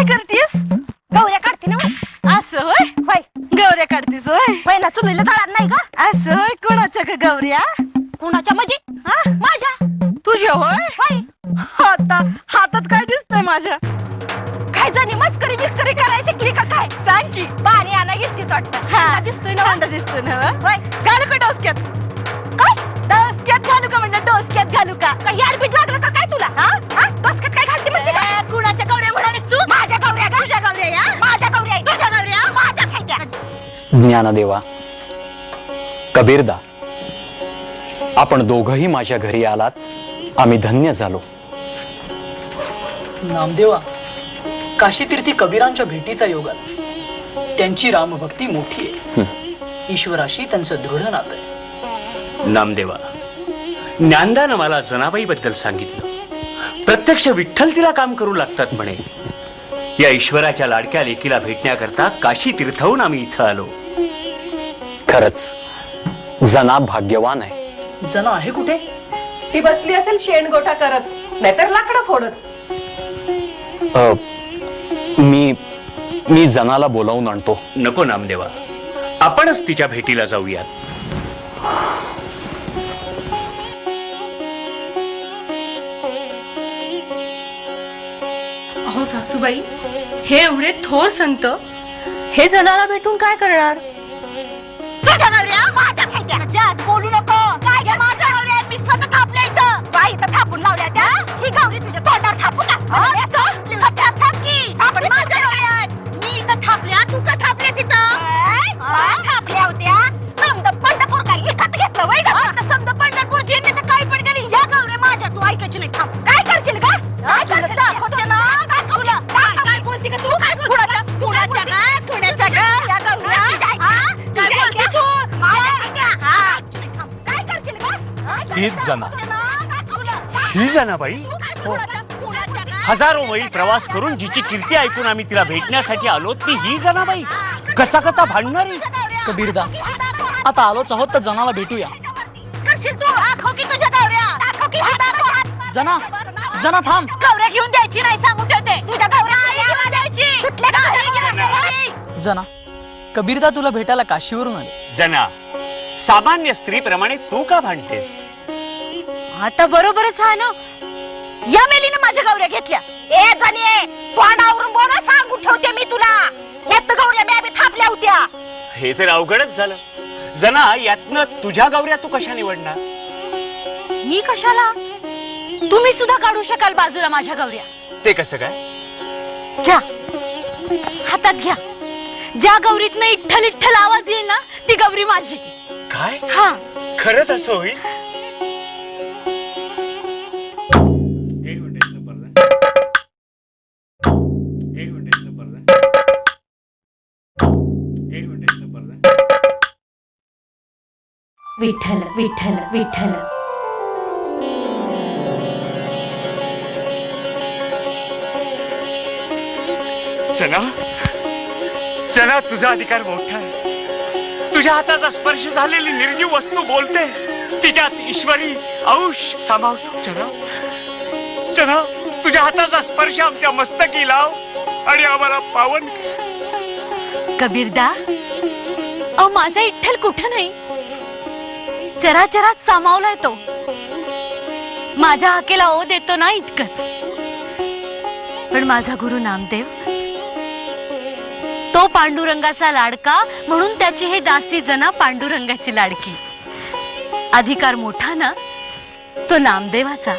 काय करतीस? गौऱ्या काढते ना मग. असं होय? होय. गौऱ्या काढतीस होय? होय ना चुलीला तळात नाही का? असं होय? कोणाच्या ग गौऱ्या कुणाच्या म्हणजे? हा? माझ्या. तुझ्या होय? होय. आता हातात काय दिसतंय माझ्या? काय जाणी मस्करी बिस्करी करायला शिकली का काय? सांग की. पाणी आणा गेलतीस वाटतं. हा. दिसतोय ना कांदा दिसतोय ना? होय. घालू का डोसक्यात? काय? डोसक्यात घालू का म्हणलं? डोसक्यात घालू का? काय याडबीड लागलं का काय तुला? हा? हा? डोसक्यात ज्ञानदेवा कबीरदा आपण दोघही माझ्या घरी आलात आम्ही धन्य झालो. नामदेवा काशीतीर्थी कबीरांच्या भेटीचा योग आला. त्यांची रामभक्ती मोठी आहे. ईश्वराशी त्यांचं दृढ नातं आहे. नामदेवा ज्ञानदानं मला जनाबाई बद्दल सांगितलं. प्रत्यक्ष विठ्ठल तिला काम करू लागतात म्हणे. या ईश्वराच्या लाडक्या लेकीला भेटण्याकरता काशी तीर्थहून आम्ही इथं आलो. खरंच जना भाग्यवान आहे. जना आहे कुठे? ती बसली असेल शेणगोठा करत नाहीतर लाकडं फोडत. अ, मी मी जनाला बोलावून आणतो. नको नामदेवा आपणच तिच्या भेटीला जाऊयात. अहो सासूबाई हे एवढे थोर संत हे जनाला भेटून काय करणार? तुझ्या गौऱ्या हीच? जना. ही जनाबाई काय? हजारो मैल प्रवास करून जिची कीर्ती ऐकून आम्ही तिला भेटण्यासाठी आलो ती ही जनाबाई. कसा कसा भांडणारी कबीरदा आता आलोच आहोत तर जनाला भेटूया. हा. जना जना थांब. गौऱ्या घेऊन द्यायची नाही सांगून ठेवते. तुझ्या गौऱ्या? जना कबीरदा तुला भेटायला काशीवरून आले. जना सामान्य स्त्रीप्रमाणे तू का भांडतेस? आता बरोबरच हा ना? या मेलीने माझ्या गौऱ्या घेतल्या. ए जाणे तोंडावरून बोला सांगून ठेवते मी तुला. यात गौऱ्या मी आम्ही थापल्या होत्या. हे तर अवघडच झालं. जना यातनं तुझ्या गौऱ्या तू कशा निवडणार? मी कशाला? तुम्ही सुद्धा काढू शकाल बाजूला माझ्या गौऱ्या. ते कसं काय? घ्या. हातात घ्या. ज्या गौरीतनं इठ्ठल इठ्ठल आवाज येईल ना ती गौरी माझी. काय? हा. खरंच असं होईल? विठ्ठल विठ्ठल विठ्ठल. चला. चला तुझा अधिकार मोठा आहे. तुझ्या हाताचा स्पर्श झालेली निर्जीव वस्तू बोलते. तिच्यात ईश्वरी औष सामावतो. चला. चला तुझ्या हाताचा स्पर्श आमच्या मस्तकी लाव आणि आम्हाला पावन. कबीरदा अहो माझा इठ्ठल कुठं नाही? चराचरात सामावलाय तो. माझ्या हाकेला ओ देतो ना इतकंच. पण माझा गुरु नामदेव तो पांडुरंगाचा लाडका म्हणून त्याची हे दासी जना पांडुरंगाची लाडकी. अधिकार मोठा ना तो नामदेवाचा.